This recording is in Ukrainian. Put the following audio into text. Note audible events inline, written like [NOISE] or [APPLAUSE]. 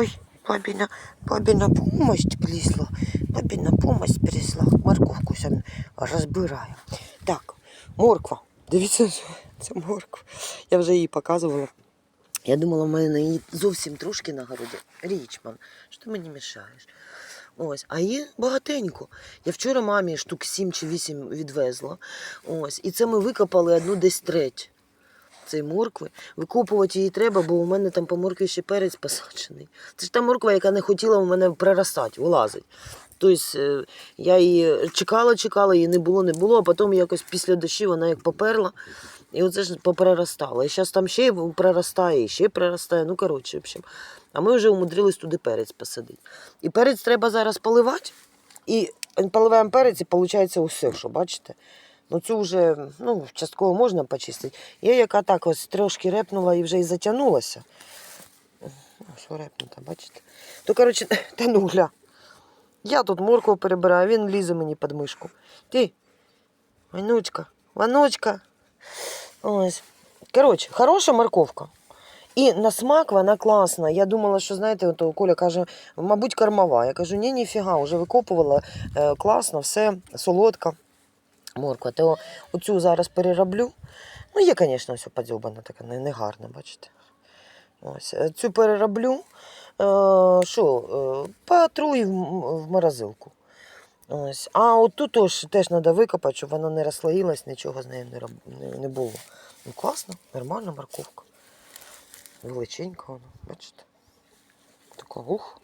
Ой, бабі на, бабі на помощь прийшла. Бабі на помощь прийшла. Морковку сам розбираю. Так, морква. Дивіться, це морква. Я вже її показувала. Я думала, в мене її зовсім трошки на городі. Річман, що ти мені мішаєш? Ось, а її багатенько. Я вчора мамі штук 7 чи 8 відвезла. Ось, і це ми викопали одну десь треть цієї моркви. Викопувати її треба, бо у мене там по моркві ще перець посаджений. Це ж та морква, яка не хотіла у мене проростати, вилазить. Тобто е, я її чекала, чекала, її не було, не було, а потім якось після дощу вона як поперла. І оце ж попроростала. І зараз там ще проростає, і ще проростає. Ну, коротше, в общем. А ми вже умудрились туди перець посадити. І перець треба зараз поливати. І поливаємо перець, і виходить усе, що бачите. Ну цю вже ну, частково можна почистити. Є, яка так ось трошки репнула і вже і затягнулася. Ось репнута, бачите. То, коротше, [LAUGHS] та ну. Я тут моркву перебираю, він лізе мені під мишку. Ти, Ванючка, Ваночка. Ось. Коротше, хороша морковка. І на смак вона класна. Я думала, що знаєте, от Коля каже, мабуть, кормова. Я кажу, ні, ніфіга, вже викопувала е, класно, все, солодка морква. То оцю зараз перероблю. Ну, є, звісно, все подзьобана, така не, не бачите. Ось. е, Цю перероблю. Е, Що, е, потру і в, морозилку. Ось. А от тут теж, треба викопати, щоб вона не розслоїлась, нічого з нею не, роб... не було. Ну, класно, нормальна морковка. Величенька вона, бачите. Така ух.